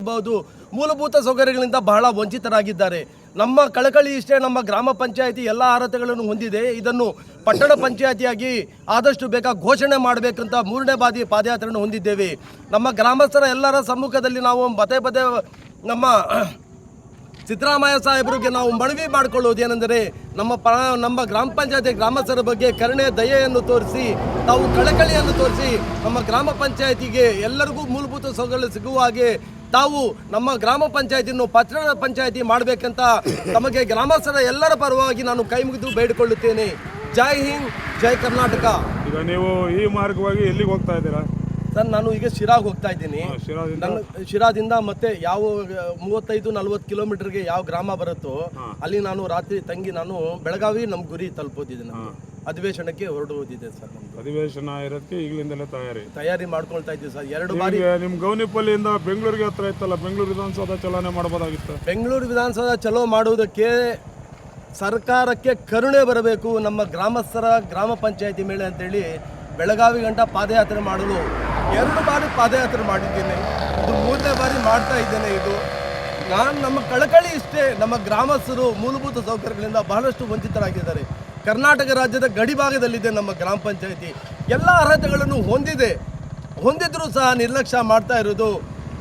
ಇರಬಹುದು ಮೂಲಭೂತ ಸೌಕರ್ಯಗಳಿಂದ ಬಹಳ ವಂಚಿತರಾಗಿದ್ದಾರೆ. ನಮ್ಮ ಕಳಕಳಿ ಇಷ್ಟೇ ನಮ್ಮ ಗ್ರಾಮ ಪಂಚಾಯಿತಿ ಎಲ್ಲ ಅರ್ಹತೆಗಳನ್ನು ಹೊಂದಿದೆ. ಇದನ್ನು ಪಟ್ಟಣ ಪಂಚಾಯಿತಿಯಾಗಿ ಆದಷ್ಟು ಬೇಗ ಘೋಷಣೆ ಮಾಡಬೇಕಂತ ಮೂರನೇ ಬಾದಿ ಪಾದಯಾತ್ರೆಯನ್ನು ಹೊಂದಿದ್ದೇವೆ. ನಮ್ಮ ಗ್ರಾಮಸ್ಥರ ಎಲ್ಲರ ಸಮ್ಮುಖದಲ್ಲಿ ನಾವು ಪದೇ ಪದೇ ನಮ್ಮ ಸಿದ್ದರಾಮಯ್ಯ ಸಾಹೇಬರಿಗೆ ನಾವು ಮನವಿ ಮಾಡಿಕೊಳ್ಳುವುದು ಏನೆಂದರೆ ನಮ್ಮ ಪ, ನಮ್ಮ ಗ್ರಾಮ ಪಂಚಾಯತಿ ಗ್ರಾಮಸ್ಥರ ಬಗ್ಗೆ ಕರುಣೆ, ದಯೆಯನ್ನು ತೋರಿಸಿ, ತಾವು ಕಳಕಳಿಯನ್ನು ತೋರಿಸಿ ನಮ್ಮ ಗ್ರಾಮ ಪಂಚಾಯತಿಗೆ ಎಲ್ಲರಿಗೂ ಮೂಲಭೂತ ಸೌಕರ್ಯ ಸಿಗುವ ಹಾಗೆ ತಾವು ನಮ್ಮ ಗ್ರಾಮ ಪಂಚಾಯತಿಯನ್ನು ಪತ್ರ ಪಂಚಾಯತಿ ಮಾಡಬೇಕಂತ ತಮಗೆ ಗ್ರಾಮಸ್ಥರ ಎಲ್ಲರ ಪರವಾಗಿ ನಾನು ಕೈ ಮುಗಿದು ಬೇಡಿಕೊಳ್ಳುತ್ತೇನೆ. ಜೈ ಹಿಂದ್, ಜೈ ಕರ್ನಾಟಕ. ಈಗ ನೀವು ಈ ಮಾರ್ಗವಾಗಿ ಎಲ್ಲಿಗೆ ಹೋಗ್ತಾ ಇದ್ದೀರಾ? ಸರ್ ನಾನು ಈಗ ಶಿರಾಗ್ ಹೋಗ್ತಾ ಇದ್ದೀನಿ. ನನ್ನ ಶಿರಾದಿಂದ ಮತ್ತೆ ಯಾವ ಮೂವತ್ತೈದು ನಲ್ವತ್ತು ಕಿಲೋಮೀಟರ್ಗೆ ಯಾವ ಗ್ರಾಮ ಬರುತ್ತೋ ಅಲ್ಲಿ ನಾನು ರಾತ್ರಿ ತಂಗಿ ನಾನು ಬೆಳಗಾವಿ ನಮ್ಮ ಗುರಿ ತಲುಪೋದಿದ್ದೀನಿ ಅಧಿವೇಶನಕ್ಕೆ ಹೊರಡುವುದಿದೆ ಸರ್ ಅಧಿವೇಶನ ಇರೋದಕ್ಕೆ ಈಗಲಿಂದಲೇ ತಯಾರಿ. ತಯಾರಿ ಮಾಡ್ಕೊಳ್ತಾ ಇದ್ದೀವಿ ಸರ್. ಎರಡು ಬಾರಿ ನಿಮ್ಮ ನಿಮ್ ಗೌನಿಪಲ್ಲಿಯಿಂದ ಬೆಂಗಳೂರಿಗೆ ಹತ್ರ ಇತ್ತಲ್ಲ ಬೆಂಗಳೂರು ವಿಧಾನಸೌಧ ಚಲನೆ ಮಾಡಬಹುದಾಗಿತ್ತು ಬೆಂಗಳೂರು ವಿಧಾನಸೌಧ ಚಲೋ ಮಾಡುವುದಕ್ಕೆ ಸರ್ಕಾರಕ್ಕೆ ಕರುಣೆ ಬರಬೇಕು. ನಮ್ಮ ಗ್ರಾಮಸ್ಥರ ಗ್ರಾಮ ಪಂಚಾಯತಿ ಮೇಲೆ ಅಂತೇಳಿ ಬೆಳಗಾವಿ ಗಂಟ ಪಾದಯಾತ್ರೆ ಮಾಡಲು ಎರಡು ಬಾರಿ ಪಾದಯಾತ್ರೆ ಮಾಡಿದ್ದೇನೆ. ಇದು ಮೂರನೇ ಬಾರಿ ಮಾಡ್ತಾ ಇದ್ದೇನೆ ಇದು. ನಾನು ನಮ್ಮ ಕಳಕಳಿ ಇಷ್ಟೇ ನಮ್ಮ ಗ್ರಾಮಸ್ಥರು ಮೂಲಭೂತ ಸೌಕರ್ಯಗಳಿಂದ ಬಹಳಷ್ಟು ವಂಚಿತರಾಗಿದ್ದಾರೆ. ಕರ್ನಾಟಕ ರಾಜ್ಯದ ಗಡಿಭಾಗದಲ್ಲಿದೆ ನಮ್ಮ ಗ್ರಾಮ ಪಂಚಾಯಿತಿ. ಎಲ್ಲ ಅರ್ಹತೆಗಳನ್ನು ಹೊಂದಿದೆ. ಹೊಂದಿದ್ರೂ ಸಹ ನಿರ್ಲಕ್ಷ್ಯ ಮಾಡ್ತಾ ಇರೋದು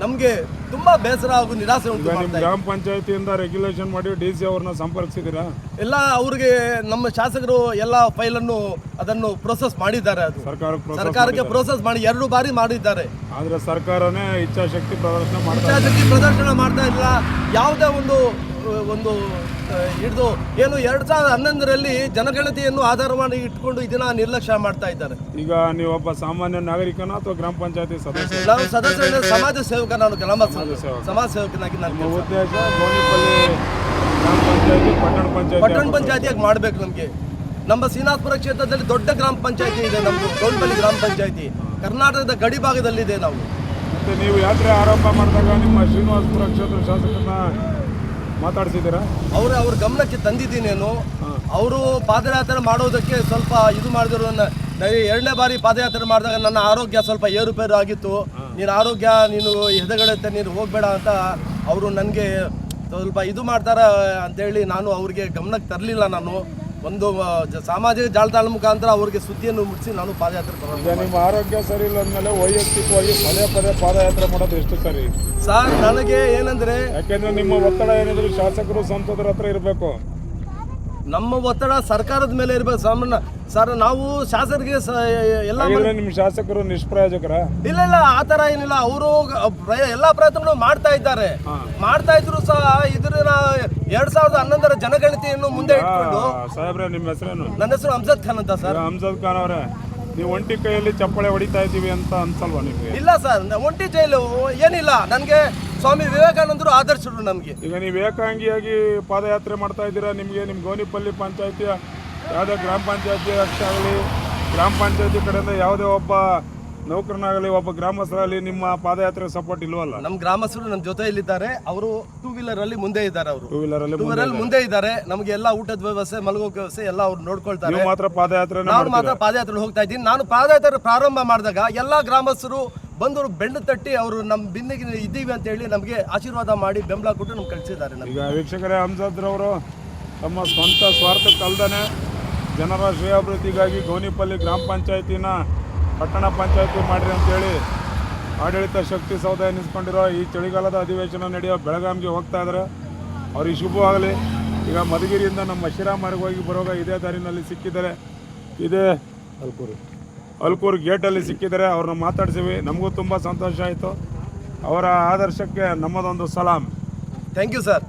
ನಮಗೆ ತುಂಬಾ ಬೇಸರ ಹಾಗೂ ನಿರಾಸೆ ಉಂಟು ಮಾಡ್ತಾ ಇದೆ. ಗ್ರಾಮ ಪಂಚಾಯತಿಯಿಂದ ರೆಗ್ಯುಲೇಷನ್ ಮಾಡಿ ಡಿ ಸಿ ಅವ್ರನ್ನ ಸಂಪರ್ಕಿಸಿದ್ದೀರಾ ಎಲ್ಲ ಅವ್ರಿಗೆ ನಮ್ಮ ಶಾಸಕರು ಎಲ್ಲ ಫೈಲನ್ನು ಅದನ್ನು ಪ್ರೋಸೆಸ್ ಮಾಡಿದ್ದಾರೆ ಅದು. ಸರ್ಕಾರಕ್ಕೆ ಪ್ರೋತ್ಸಾಹ ಸರ್ಕಾರಕ್ಕೆ ಪ್ರೋಸೆಸ್ ಮಾಡಿ ಎರಡು ಬಾರಿ ಮಾಡಿದ್ದಾರೆ. ಆದರೆ ಸರ್ಕಾರನೇ ಇಚ್ಛಾಶಕ್ತಿ ಪ್ರದರ್ಶನ ಮಾಡ್ತಾ. ಇಚ್ಛಾಶಕ್ತಿ ಪ್ರದರ್ಶನ ಮಾಡ್ತಾ ಇಲ್ಲ. ಯಾವುದೇ ಒಂದು ಒಂದು ಹಿಡಿದು ಏನು ಎರಡು ಸಾವಿರದ ಹನ್ನೊಂದರಲ್ಲಿ ಜನಗಣತಿಯನ್ನು ಆಧಾರ ಮಾಡಿ ಇಟ್ಕೊಂಡು ಇದನ್ನ ನಿರ್ಲಕ್ಷ್ಯ ಮಾಡ್ತಾ ಇದ್ದಾರೆ. ಈಗ ನೀವು ಒಬ್ಬ ಸಾಮಾನ್ಯ ನಾಗರಿಕನ ಅಥವಾ ಗ್ರಾಮ ಪಂಚಾಯತಿ ಸದಸ್ಯ ನಾವು ಸದಸ್ಯರ ಸಮಾಜ ಸೇವಕ ನಾನು ಗ್ರಾಮ. ಸಮಾಜ ಸೇವಕನಾಗಿ ನಾನು ಉದ್ದೇಶ ಗೋಣಿಪಲ್ಲಿ ಗ್ರಾಮ ಪಂಚಾಯತಿ ಪಟ್ಟಣ ಪಂಚಾಯತಿ ಪಟ್ಟಣ ಪಂಚಾಯತಿಯಾಗಿ ಮಾಡ್ಬೇಕು ನಮಗೆ. ನಮ್ಮ ಶ್ರೀನಾಥ್ಪುರ ಕ್ಷೇತ್ರದಲ್ಲಿ ದೊಡ್ಡ ಗ್ರಾಮ ಪಂಚಾಯತಿ ಇದೆ ನಮ್ಮದು ಗೌಲ್ಬಲ್ಲಿ ಗ್ರಾಮ ಪಂಚಾಯತಿ. ಕರ್ನಾಟಕದ ಗಡಿ ಭಾಗದಲ್ಲಿದೆ ನಾವು. ಮತ್ತೆ ನೀವು ಯಾತ್ರೆ ಆರಂಭ ಮಾಡಿದಾಗ ನಿಮ್ಮ ಶ್ರೀನಿವಾಸಪುರ ಕ್ಷೇತ್ರ ಶಾಸಕರನ್ನ ಮಾತಾಡ್ಸಿದ್ದೀರಾ? ಅವರು ಅವ್ರ ಗಮನಕ್ಕೆ ತಂದಿದ್ದೀನೇನು? ಅವರು ಪಾದಯಾತ್ರೆ ಮಾಡೋದಕ್ಕೆ ಸ್ವಲ್ಪ ಇದು ಮಾಡಿದ್ರು ಎರಡನೇ ಬಾರಿ ಪಾದಯಾತ್ರೆ ಮಾಡಿದಾಗ ನನ್ನ ಆರೋಗ್ಯ ಸ್ವಲ್ಪ ಏರುಪೇರು ಆಗಿತ್ತು. ನೀನು ಆರೋಗ್ಯ ನೀನು ಹೆದಗಡತ್ತೆ ನೀನು ಹೋಗಬೇಡ ಅಂತ ಅವರು ನನಗೆ ಸ್ವಲ್ಪ ಇದು ಮಾಡ್ತಾರ ಅಂತೇಳಿ ನಾನು ಅವ್ರಿಗೆ ಗಮನಕ್ಕೆ ತರಲಿಲ್ಲ ನಾನು. ಒಂದು ಸಾಮಾಜಿಕ ಜಾಲತಾಣ ಮುಖಾಂತರ ಅವರಿಗೆ ಸುದ್ದಿಯನ್ನು ಮುಟ್ಟಿಸಿ ನಾನು ಪಾದಯಾತ್ರೆ ಈಗ ನಿಮ್ಮ ಆರೋಗ್ಯ ಸರಿ ಇಲ್ಲ ಅಂದಮೇಲೆ ವೈಯಕ್ತಿಕವಾಗಿ ಪದೇ ಪದೇ ಪಾದಯಾತ್ರೆ ಮಾಡೋದು ಎಷ್ಟು ಸರಿ? ಸರ್ ನನಗೆ ಏನಂದ್ರೆ ಯಾಕೆಂದ್ರೆ ನಿಮ್ಮ ಒತ್ತಡ ಏನಿದ್ರು ಶಾಸಕರು ಸಂಸದರ ಹತ್ರ ಇರಬೇಕು. ನಮ್ಮ ಒತ್ತಡ ಸರ್ಕಾರದ ಮೇಲೆ ಇರಬೇಕು ಸಾಮಾನ್ಯ ಸರ್ ನಾವು ಶಾಸಕರಿಗೆ ಸ ಎಲ್ಲ ಹಾಗಿದ್ರೆ ನಿಮ್ಮ ಶಾಸಕರು ನಿಷ್ಪ್ರಯೋಜಕರ? ಇಲ್ಲ ಇಲ್ಲ ಆ ಥರ ಏನಿಲ್ಲ. ಅವರು ಎಲ್ಲ ಪ್ರಯತ್ನಗಳು ಮಾಡ್ತಾ ಇದ್ದಾರೆ. ಮಾಡ್ತಾ ಇದ್ರು ಸಹ ಇದನ್ನ ಎರಡ್ ಸಾವಿರದ ಹನ್ನೊಂದರ ಜನಗಣತಿಯನ್ನು ಮುಂದೆ ಇಟ್ಕೊಂಡು ಸಾಹೇಬ್ರೆ ನಿಮ್ಮ ಹೆಸರೇನು? ನನ್ನ ಹೆಸರು ಅಮ್ಜದ್ ಖಾನ್ ಅಂತ ಸರ್. ಅಮ್ಜದ್ ಖಾನ್ ಅವರೇ ನೀವು ಒಂಟಿ ಕೈಯಲ್ಲಿ ಚಪ್ಪಳೆ ಹೊಡಿತಾ ಇದ್ದೀವಿ ಅಂತ ಅನ್ಸಲ್ವಾ ನಿಮಗೆ? ಇಲ್ಲ ಸರ್ ಒಂಟಿ ಜೈಲು ಏನಿಲ್ಲ. ನನಗೆ ಸ್ವಾಮಿ ವಿವೇಕಾನಂದರು ಆದರ್ಶರು ನಮಗೆ. ಈಗ ನೀವು ವಿವೇಕಾಂಗಿಯಾಗಿ ಪಾದಯಾತ್ರೆ ಮಾಡ್ತಾ ಇದ್ದೀರಾ ನಿಮಗೆ ನಿಮ್ಮ ಗೋನಿಪಲ್ಲಿ ಪಂಚಾಯತಿಯ ಯಾವುದೇ ಗ್ರಾಮ ಪಂಚಾಯತಿ ಅಷ್ಟೇ ಆಗಲಿ ಗ್ರಾಮ ಪಂಚಾಯತಿ ಕಡೆಯಿಂದ ಯಾವುದೇ ಒಬ್ಬ ನೌಕರನಾಗಲಿ ಒಬ್ಬ ಗ್ರಾಮಸ್ಥರಾಗಲಿ ನಿಮ್ಮ ಪಾದಯಾತ್ರೆ ಸಪೋರ್ಟ್ ಇಲ್ವಲ್ಲ? ನಮ್ಮ ಗ್ರಾಮಸ್ಥರು ನಮ್ಮ ಜೊತೆಯಲ್ಲಿದ್ದಾರೆ. ಅವರು ಟೂ ವೀಲರ್ ಅಲ್ಲಿ ಮುಂದೆ ಇದ್ದಾರೆ ಅವರು. ಟೂ ವೀಲರ್ ಅಲ್ಲಿ ಮುಂದೆ ಇದ್ದಾರೆ. ನಮಗೆ ಎಲ್ಲ ಊಟದ ವ್ಯವಸ್ಥೆ ಮಲಗೋ ವ್ಯವಸ್ಥೆ ಎಲ್ಲ ಅವ್ರು ನೋಡ್ಕೊಳ್ತಾರೆ. ನೀವು ಮಾತ್ರ ಪಾದಯಾತ್ರೆ ನಾನು ಮಾತ್ರ ಪಾದಯಾತ್ರೆ ಹೋಗ್ತಾ ಇದ್ದೀನಿ. ನಾನು ಪಾದಯಾತ್ರೆ ಪ್ರಾರಂಭ ಮಾಡಿದಾಗ ಎಲ್ಲ ಗ್ರಾಮಸ್ಥರು ಬಂದು ಬೆಂಡು ತಟ್ಟಿ ಅವರು ನಮ್ಮ ಬಿಂದಿಗೆ ಇದ್ದೀವಿ ಅಂತ ಹೇಳಿ ನಮಗೆ ಆಶೀರ್ವಾದ ಮಾಡಿ ಬೆಂಬಲ ಕೊಟ್ಟು ನಮ್ಗೆ ಕಳಿಸಿದ್ದಾರೆ ನಮಗೆ. ಈಗ ವೀಕ್ಷಕರೇ ಹಂಸದ್ರವರು ತಮ್ಮ ಸ್ವಂತ ಸ್ವಾರ್ಥಕ್ಕಲ್ದೇ ಜನರ ಶ್ರೇಯಾಭಿವೃದ್ಧಿಗಾಗಿ ಗೋನಿಪಲ್ಲಿ ಗ್ರಾಮ ಪಂಚಾಯತಿನ ಪಟ್ಟಣ ಪಂಚಾಯತಿ ಮಾಡಿರಿ ಅಂತೇಳಿ ಆಡಳಿತ ಶಕ್ತಿ ಸೌಧ ಎನಿಸ್ಕೊಂಡಿರೋ ಈ ಚಳಿಗಾಲದ ಅಧಿವೇಶನ ನಡೆಯೋ ಬೆಳಗಾವಿಗೆ ಹೋಗ್ತಾ ಇದ್ದಾರೆ. ಅವ್ರಿಗೆ ಶುಭವಾಗಲಿ. ಈಗ ಮಧುಗಿರಿಯಿಂದ ನಮ್ಮ ಶಿರಾ ಮಾರ್ಗವಾಗಿ ಬರುವಾಗ ಇದೇ ದಾರಿನಲ್ಲಿ ಸಿಕ್ಕಿದ್ದಾರೆ. ಇದೇ ಅಲ್ಕೂರು ಅಲ್ಕೂರು ಗೇಟಲ್ಲಿ ಸಿಕ್ಕಿದರೆ ಅವ್ರನ್ನ ಮಾತಾಡ್ತೀವಿ ನಮಗೂ ತುಂಬ ಸಂತೋಷ ಆಯಿತು. ಅವರ ಆದರ್ಶಕ್ಕೆ ನಮ್ಮದೊಂದು ಸಲಾಮ್ ಥ್ಯಾಂಕ್ ಯು ಸರ್.